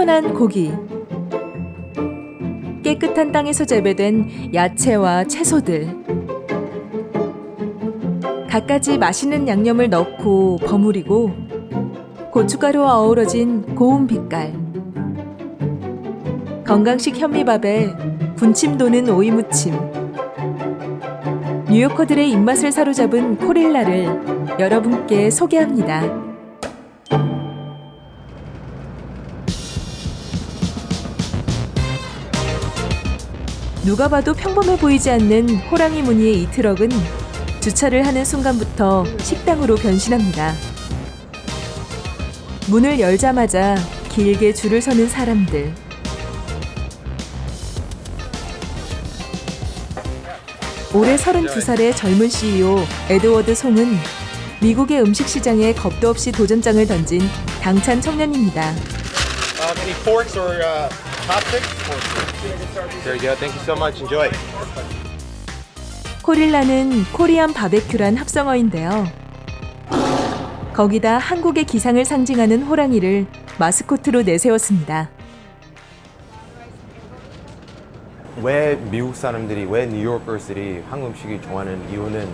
신선한 고기, 깨끗한 땅에서 재배된 야채와 채소들, 갖가지 맛있는 양념을 넣고 버무리고 고춧가루와 어우러진 고운 빛깔, 건강식 현미밥에 군침 도는 오이 무침, 뉴요커들의 입맛을 사로잡은 코릴라를 여러분께 소개합니다. 누가 봐도 평범해 보이지 않는 호랑이 무늬의 이 트럭은 주차를 하는 순간부터 식당으로 변신합니다. 문을 열자마자 길게 줄을 서는 사람들. 올해 32살의 젊은 CEO 에드워드 송은 미국의 음식 시장에 겁도 없이 도전장을 던진 당찬 청년입니다. Uh, chopsticks? There you go. Thank you so much. Enjoy. 코릴라는 코리안 바베큐란 합성어인데요. 거기다 한국의 기상을 상징하는 호랑이를 마스코트로 내세웠습니다. 왜 미국 사람들이 왜 뉴요커들이 한국 음식이 좋아하는 이유는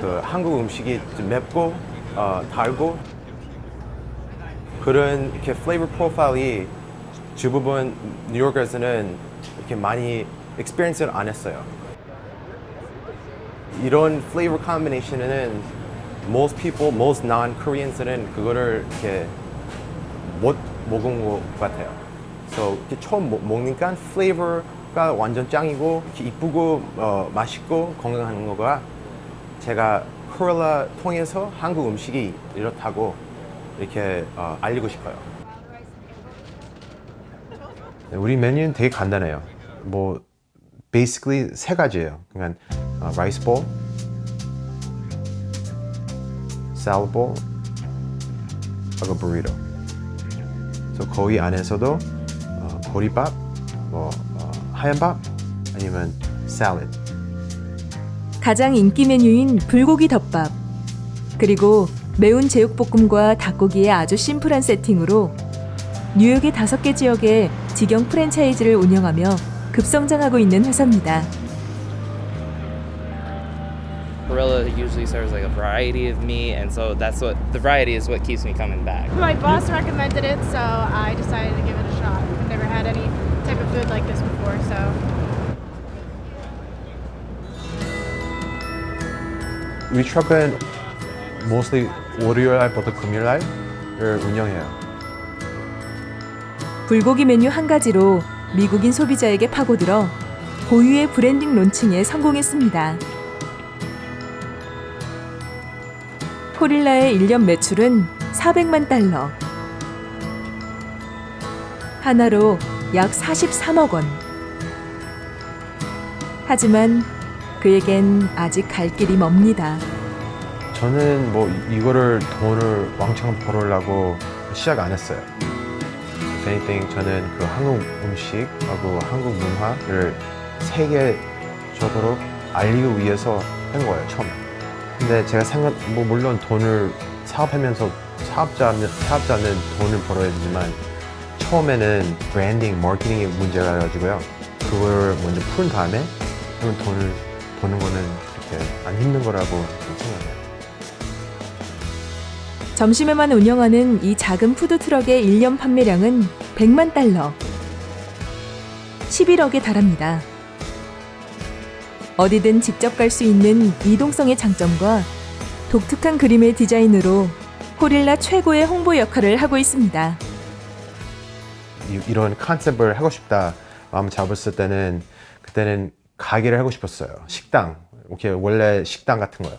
그 한국 음식이 좀 맵고 어, 달고 그런 이렇게 플레이버 프로파일이 대부분 뉴요커에서는 이렇게 많이 experience를 안 했어요. 이런 플레이버 컨비네이션은 most people, most non-Koreans는 그거를 이렇게 못 먹은 것 같아요. 그래서 이렇게 처음 먹- 먹으니까 플레이버가 완전 짱이고 이렇게 이쁘고 어, 맛있고 건강한 거가 제가 코릴라 통해서 한국 음식이 이렇다고 이렇게 어, 알리고 싶어요. 네, 우리 메뉴는 되게 간단해요. 뭐 basically 세 가지예요. 그러니까 어, 라이스 볼, 샐러드 볼, 하고 burrito. 그래서 거기 안에서도 어, 보리밥, 뭐 어, 하얀 밥 아니면 샐러드. 가장 인기 메뉴인 불고기 덮밥. 그리고 매운 제육볶음과 닭고기의 아주 심플한 세팅으로 뉴욕의 다섯 개 지역에 직영 프랜차이즈를 운영하며 급성장하고 있는 회사입니다. Gorilla usually serves like a variety of meat, and so that's what the variety is what keeps me coming back. My boss recommended it, so I decided to give it a shot. I've never had any type of food like this before, so 우리 트럭은 mostly 월요일 날부터 금요일 날을 운영해요. 불고기 메뉴 한 가지로 미국인 소비자에게 파고들어 고유의 브랜딩 론칭에 성공했습니다. 코릴라의 1년 매출은 400만 달러. 하나로 약 43억 원. 하지만 그에겐 아직 갈 길이 먼니다. 저는 뭐 이거를 돈을 왕창 벌으려고 시작 안 했어요. If anything, 저는 그 한국 음식하고 한국 문화를 세계적으로 알리기 위해서 한 거예요, 처음에. 근데 제가 생각, 뭐 물론 돈을 사업하면서 사업자는, 사업자는 돈을 벌어야 되지만 처음에는 브랜딩, 마케팅의 문제가 가지고요. 그걸 먼저 푼 다음에 그러면 돈을 버는 거는 이렇게 안 힘든 거라고 생각해요. 점심에만 운영하는 이 작은 푸드트럭의 1년 판매량은 100만 달러. 11억에 달합니다. 어디든 직접 갈 수 있는 이동성의 장점과 독특한 그림의 디자인으로 코릴라 최고의 홍보 역할을 하고 있습니다. 이- 이런 컨셉을 하고 싶다 마음 잡았을 때는 그때는 가게를 하고 싶었어요. 식당. 이렇게 원래 식당 같은 거요.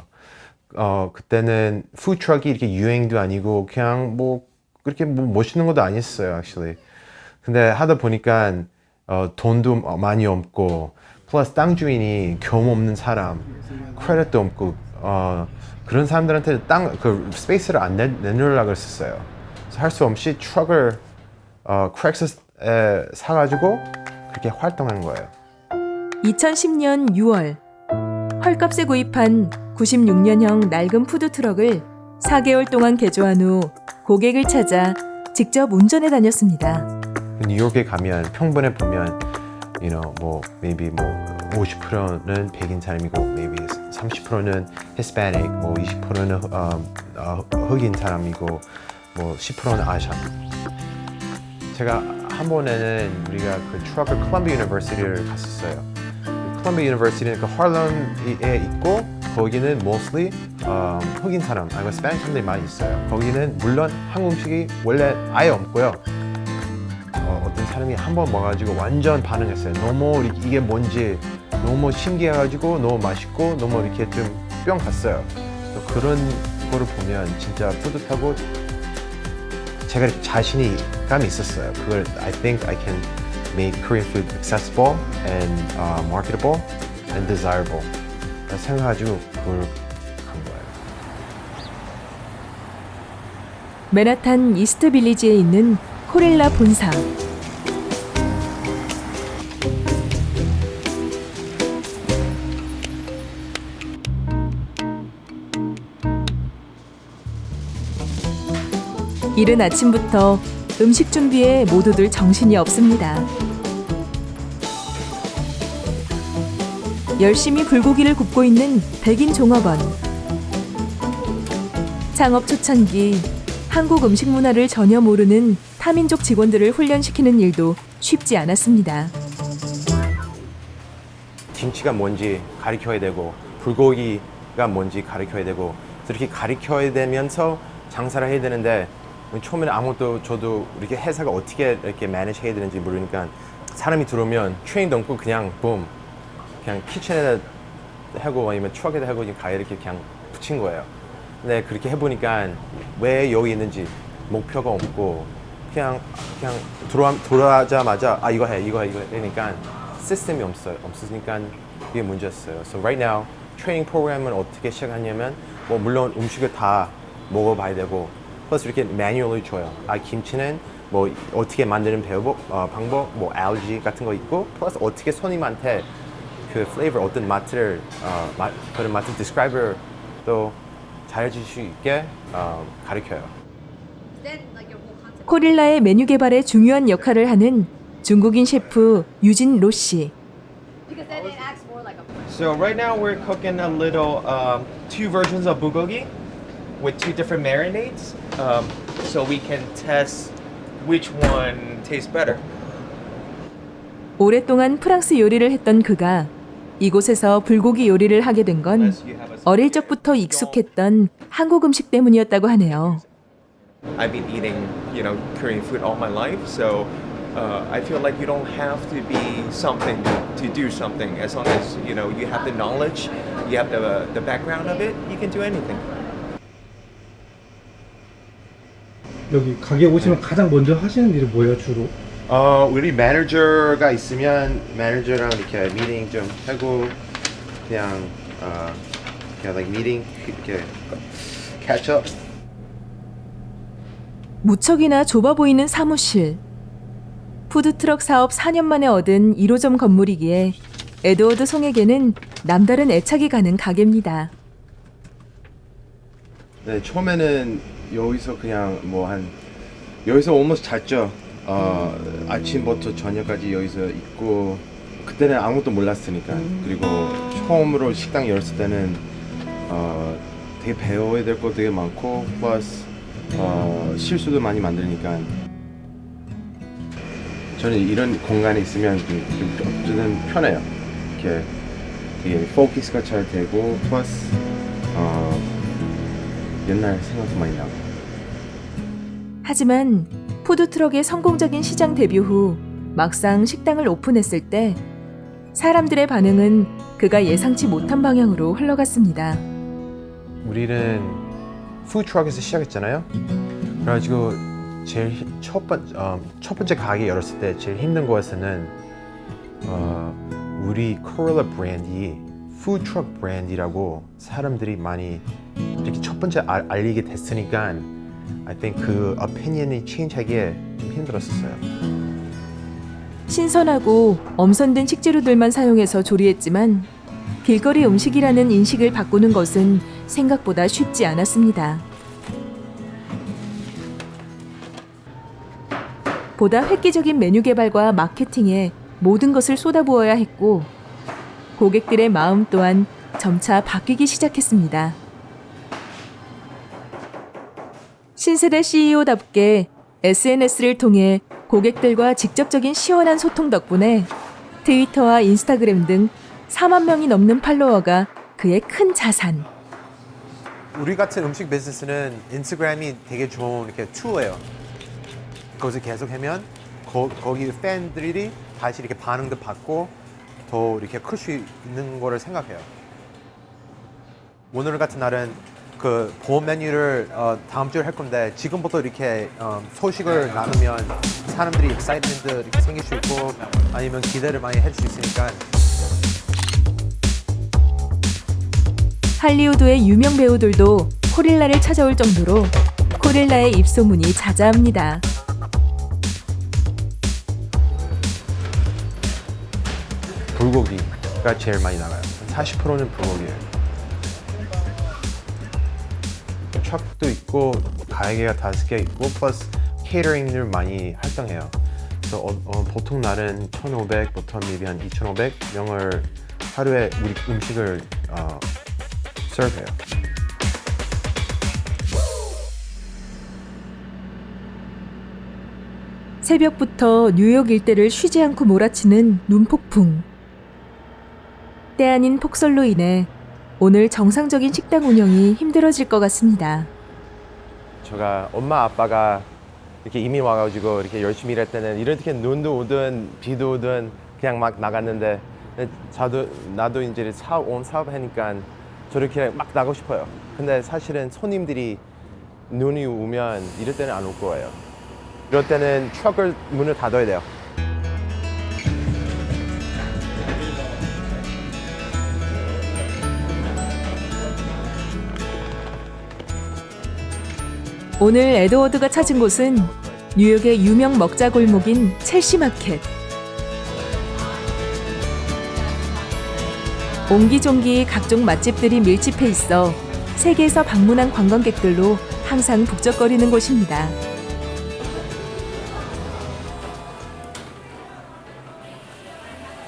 어 그때는 푸드트럭이 이렇게 유행도 아니고 그냥 뭐 그렇게 뭐 멋있는 것도 아니었어요, actually. 근데 하다 보니까 어, 돈도 많이 없고 플러스 땅 주인이 경험 없는 사람, 크레딧도 없고 어, 그런 사람들한테 땅 그 스페이스를 안 내, 내놓으려고. 그래서 할수 없이 트럭을 어, 크랙스에 사가지고 그렇게 활동한 거예요. 2010년 6월 헐값에 구입한 96년형 낡은 푸드트럭을 4개월 동안 개조한 후 고객을 찾아 직접 운전해 다녔습니다. 뉴욕에 가면 평번에 보면 you know 뭐 maybe 뭐 50%는 백인 사람이고 maybe 30%는 Hispanic 뭐 20%는 어, 어, 흑인 사람이고 뭐 10%는 아시안 제가 한 번에는 우리가 그 트러블 콜롬비아 유니버시티를 갔었어요. 콜롬비아 유니버시티는 그 할렘에 있고 거기는 mostly 어, 흑인 사람 아니면 스페인 사람들이 많이 있어요. 거기는 물론 한국 음식이 원래 아예 없고요. 어, 어떤 사람이 한 번 먹어가지고 완전 반응했어요. 너무 이- 이게 뭔지 너무 신기해가지고 너무 맛있고 너무 이렇게 좀 뿅 갔어요. 그런 거를 보면 진짜 뿌듯하고 제가 이렇게 자신이 감이 있었어요. 그걸 I think I can make Korean food accessible and uh, marketable and desirable. 그래서 생각가지고 그걸 간 거예요. 맨하탄 이스트 빌리지에 있는 코렐라 본사. 이른 아침부터 음식 준비에 모두들 정신이 없습니다. 열심히 불고기를 굽고 있는 백인 종업원. 창업 초창기 한국 음식 문화를 전혀 모르는 타민족 직원들을 훈련시키는 일도 쉽지 않았습니다. 김치가 뭔지 가르쳐야 되고 불고기가 뭔지 가르쳐야 되고 그렇게 가르쳐야 되면서 장사를 해야 되는데 처음에는 아무것도 저도 이렇게 회사가 어떻게 이렇게 매니지 해야 되는지 모르니까 사람이 들어오면 트레인도 없고 그냥 붐 그냥 키친에다 하고 아니면 트럭에다 하고 그냥 가게 이렇게 그냥 붙인 거예요. 근데 그렇게 해보니까 왜 여기 있는지 목표가 없고 그냥 그냥 돌아 돌아자마자 아 이거 해 이거 해 이거 해 그러니까 시스템이 없어요 없으니까 이게 문제였어요. So right now 트레이닝 프로그램은 어떻게 시작하냐면 뭐 물론 음식을 다 먹어봐야 되고 플러스 이렇게 매뉴얼을 줘요. 아 김치는 뭐 어떻게 만드는 배워 어, 방법 뭐 알지 같은 거 있고 플러스 어떻게 손님한테 그 플레이버 어떤 맛을 어, 마, 그런 맛을 디스크라이브를 또 잘해줄 수 있게 어, 가르쳐요. 코릴라의 메뉴 개발에 중요한 역할을 하는 중국인 셰프 유진 로 씨. So right now we're cooking a little um, two versions of bulgogi with two different marinades, um, so we can test which one tastes better. 오랫동안 프랑스 요리를 했던 그가 이곳에서 불고기 요리를 하게 된 건 어릴 적부터 익숙했던 한국 음식 때문이었다고 하네요. I've been eating, you know, Korean food all my life, so uh, I feel like you don't have to be something to do something. As long as you know you have the knowledge, you have the the background of it, you can do anything. 여기 가게 오시면 가장 먼저 하시는 일이 뭐예요 주로? 어, 우리 매니저가 있으면 매니저랑 이렇게 미팅 좀 하고 그냥 어, 그냥 like 미팅 이렇게 catch up. 무척이나 좁아 보이는 사무실. 푸드트럭 사업 4년 만에 얻은 1호점 건물이기에 에드워드 송에게는 남다른 애착이 가는 가게입니다. 네, 처음에는 여기서 그냥 뭐 한 여기서 almost 잤죠. 어, 아침부터 저녁까지 여기서 있고 그때는 아무것도 몰랐으니까 그리고 처음으로 식당 열었을 때는 어, 되게 배워야 될 거 되게 많고 플러스 어, 실수도 많이 만드니까 저는 이런 공간에 있으면 좀, 좀 어쨌든 편해요. 이렇게 되게 포커스가 잘 되고 플러스 어, 옛날 생각도 많이 나고. 하지만 푸드트럭의 성공적인 시장 데뷔 후 막상 식당을 오픈했을 때 사람들의 반응은 그가 예상치 못한 방향으로 흘러갔습니다. 우리는 푸드트럭에서 시작했잖아요. 그래가지고 제일 히- 첫, 번, 어, 첫 번째 가게 열었을 때 제일 힘든 것은 어, 우리 코렐라 브랜디 푸드트럭 브랜디라고 사람들이 많이 이렇게 첫 번째 알, 알리게 됐으니까 I think 그 opinion이 change하기에 좀 힘들었었어요. 신선하고 엄선된 식재료들만 사용해서 조리했지만 길거리 음식이라는 인식을 바꾸는 것은 생각보다 쉽지 않았습니다. 보다 획기적인 메뉴 개발과 마케팅에 모든 것을 쏟아부어야 했고 고객들의 마음 또한 점차 바뀌기 시작했습니다. 신세대 CEO답게 SNS를 통해 고객들과 직접적인 시원한 소통 덕분에 트위터와 인스타그램 등 4만 명이 넘는 팔로워가 그의 큰 자산. 우리 같은 음식 비즈니스는 인스타그램이 되게 좋은 이렇게 툴이에요. 그것을 계속 하면 거, 거기 팬들이 다시 이렇게 반응도 받고 더 이렇게 클 수 있는 거를 생각해요. 오늘 같은 날은 그 보험 메뉴를 어, 다음 주에 할 건데 지금부터 이렇게 어, 소식을 나누면 사람들이 익사이트먼트 이렇게 생길 수 있고 아니면 기대를 많이 할 수 있으니까 할리우드의 유명 배우들도 코릴라를 찾아올 정도로 코릴라의 입소문이 자자합니다. 불고기가 제일 많이 나가요. 40%는 불고기예요. 도 있고 가게가 다섯 개 있고 플러스 케이터링을 많이 활동해요. 그래서 어, 어, 보통 날은 1,500부터 maybe 한 2,500 명을 하루에 우리 음식을 어, 서브해요. 새벽부터 뉴욕 일대를 쉬지 않고 몰아치는 눈폭풍. 때 아닌 폭설로 인해 오늘 정상적인 식당 운영이 힘들어질 것 같습니다. 제가 엄마 아빠가 이렇게 이민 와가지고 이렇게 열심히 일할 때는 이렇게 눈도 오든 비도 오든 그냥 막 나갔는데 저도 나도 이제 사업 온 사업 하니까 저렇게 막 나가고 싶어요. 근데 사실은 손님들이 눈이 오면 이럴 때는 안 올 거예요. 이럴 때는 트럭을 문을 닫아야 돼요. 오늘 에드워드가 찾은 곳은 뉴욕의 유명 먹자 골목인 첼시 마켓. 옹기종기 각종 맛집들이 밀집해 있어 세계에서 방문한 관광객들로 항상 북적거리는 곳입니다.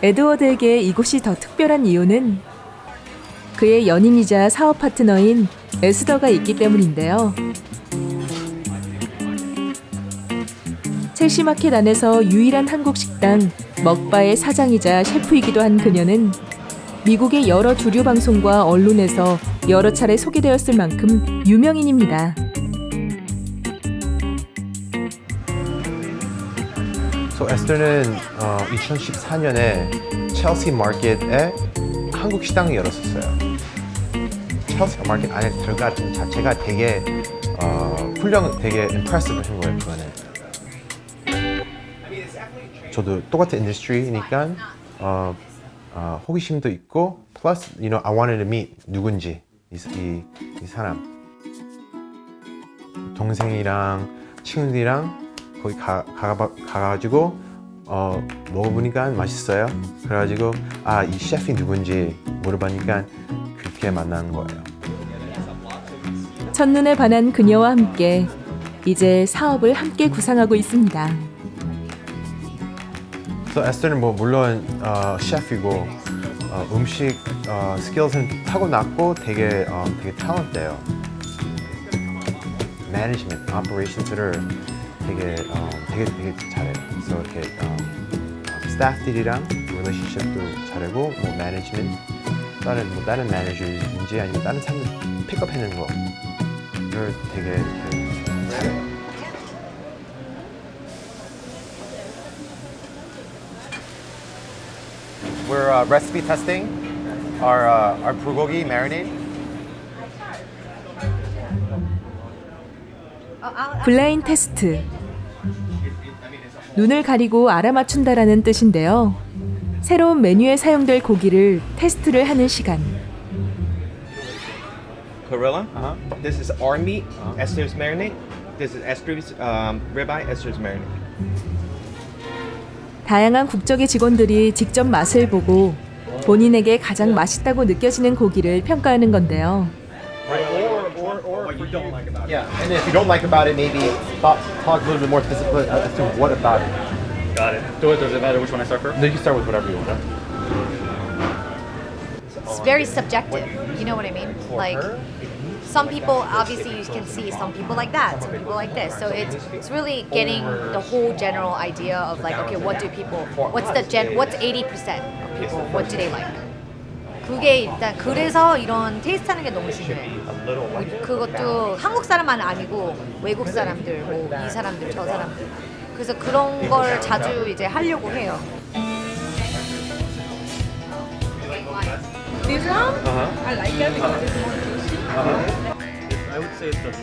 에드워드에게 이곳이 더 특별한 이유는 그의 연인이자 사업 파트너인 에스더가 있기 때문인데요. 첼시마켓 안에서 유일한 한국 식당 먹바의 사장이자 셰프이기도 한 그녀는 미국의 여러 주류 방송과 언론에서 여러 차례 소개되었을 만큼 유명인입니다. So 에스더는 어, 2014년에 첼시 마켓에 한국 식당을 열었었어요. 첼시 마켓 안에 들어가는 자체가 되게 어, 훌륭, 되게 impressive한 거예요. 저도 똑같은 인더스트리니까 어, 어, 호기심도 있고 플러스 you know I wanted to meet 누군지 이, 이, 이 사람 동생이랑 친구들이랑 거기 가, 가, 가가지고 어, 먹어보니까 맛있어요. 그래가지고 아 이 셰프이 누군지 물어보니까 그렇게 만난 거예요. 첫눈에 반한 그녀와 함께 이제 사업을 함께 구상하고 있습니다. 그래서 에스터는 뭐 물론 어, 셰프이고 어, 음식 어, 스킬은 타고났고 되게 어, 되게 탤런트예요. 매니지먼트, 오퍼레이션스를 되게 어, 되게 되게 잘해요. 그래서 이렇게 어, 어, 스태프들이랑 릴레이션십도 잘하고 뭐 매니지먼트 다른 뭐 다른 매니저인지 아니면 다른 사람들 픽업해내는 거를 되게 이렇게 We're uh, recipe testing our uh, our bulgogi marinade. 블라인 테스트. 눈을 가리고 알아맞춘다라는 뜻인데요. 새로운 메뉴에 사용될 고기를 테스트를 하는 시간. Corilla. Uh-huh. This is our meat, Esther's marinade. This is Esther's um, ribeye, Esther's marinade. 다양한 국적의 직원들이 직접 맛을 보고 본인에게 가장 맛있다고 느껴지는 고기를 평가하는 건데요. Or, or, or you don't like about it. Yeah, and if you don't like about it, maybe talk, talk a little bit more specifically as to what about it. Got it. Do it. Does it matter which one I start first? No, you can start with whatever you want. it's very subjective. You know what I mean? Like some people obviously you can see some people like that, some people like this. So it's it's really getting the whole general idea of like okay, what do people what's the gen what's 80% of people what do they like? 그게 일단 그래서 이런 테이스트 하는 게 너무 중요해. 그것도 한국 사람만 아니고 외국 사람들, 뭐 이 사람들, 저 사람들. 그래서 그런 걸 자주 이제 하려고 해요. I would say it's the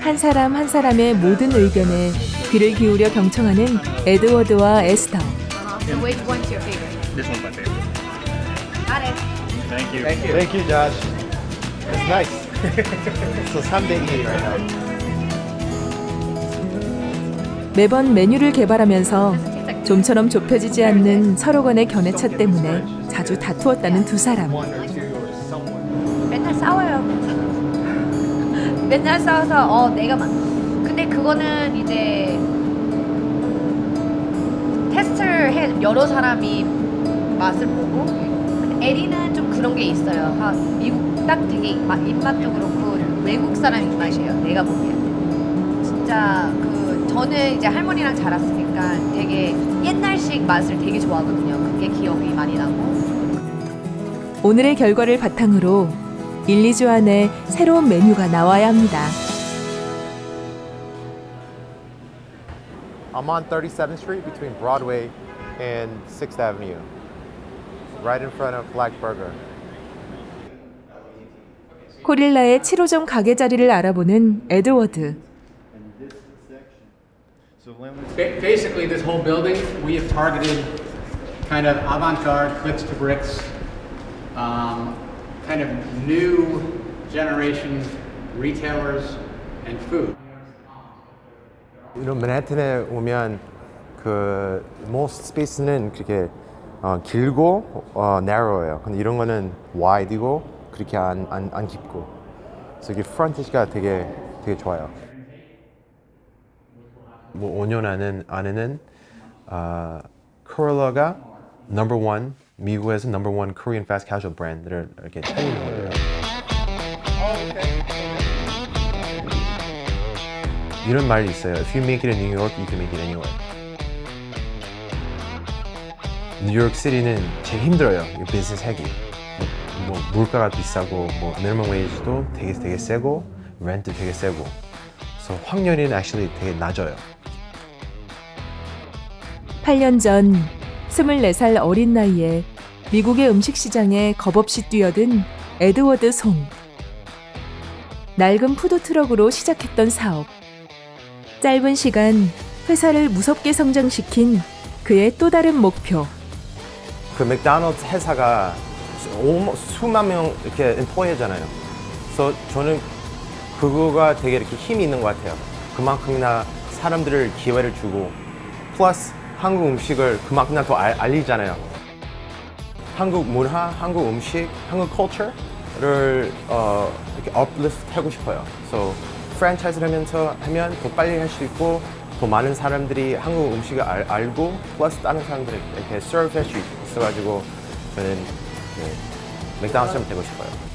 한 사람 한 사람의 모든 의견에 귀를 기울여 경청하는 에드워드와 this one's my favorite. Got it. Thank you. Thank you. Thank you, Josh. It's nice. so 3대 2 right now. 매번 메뉴를 개발하면서 좀처럼 좁혀지지 않는 서로 간의 견해차 때문에 자주 다투었다는 두 사람. 맨날 싸워서 어 내가 막 근데 그거는 이제 테스트를 해 여러 사람이 맛을 보고 에리는 좀 그런 게 있어요. 하, 미국 딱 되게 입맛, 입맛도 그렇고 외국 사람 입맛이에요. 내가 보기엔 진짜 그 저는 이제 할머니랑 자랐으니까 되게 옛날식 맛을 되게 좋아하거든요. 그게 기억이 많이 나고. 오늘의 결과를 바탕으로 1, 2주 안에 새로운 메뉴가 나와야 합니다. I'm on 37th Street between Broadway and 6th Avenue. Right in front of Black Burger. 코릴라의 7호점 가게 자리를 알아보는 에드워드. Ba- Basically, this whole building, we have targeted kind of avant-garde, clicks to bricks, um, kind of new generation retailers and food. 이런 맨해튼에 오면 그 most space는 그렇게 어, 길고 어, narrow해요. 근데 이런 거는 wide이고 그렇게 안, 안, 안 깊고. 그래서 이게 frontage가 되게 되게 좋아요. 뭐 5년 안에 안에는 아, 코롤라가 number one 미국에서 number one Korean fast casual 브랜드를 이렇게 차리는 거예요. 이런 말이 있어요. If you make it in New York, you can make it anywhere. 뉴욕 시티는 제일 힘들어요. 이 비즈니스 하기. 뭐 물가가 비싸고 뭐 미니멈 웨이지도 되게 되게 세고 렌트 되게 세고. 그래서 확률이 actually 되게 낮아요. 8년 전 24살 어린 나이에 미국의 음식 시장에 겁없이 뛰어든 에드워드 송. 낡은 푸드트럭으로 시작했던 사업. 짧은 시간 회사를 무섭게 성장시킨 그의 또 다른 목표. 그 맥도날드 회사가 오- 수만 명 이렇게 employee잖아요. 그래서 저는 그거가 되게 이렇게 힘이 있는 것 같아요. 그만큼이나 사람들을 기회를 주고 플러스 한국 음식을 그만큼이나 더 알, 알리잖아요. 한국 문화, 한국 음식, 한국 culture를 어, 이렇게 uplift 하고 싶어요. 그래서 프랜차이즈를 하면서 하면 더 빨리 할 수 있고 더 많은 사람들이 한국 음식을 알, 알고 플러스 다른 사람들이 이렇게 serve 할 수 있어가지고 저는 네, 맥도날드 처럼 되고 싶어요.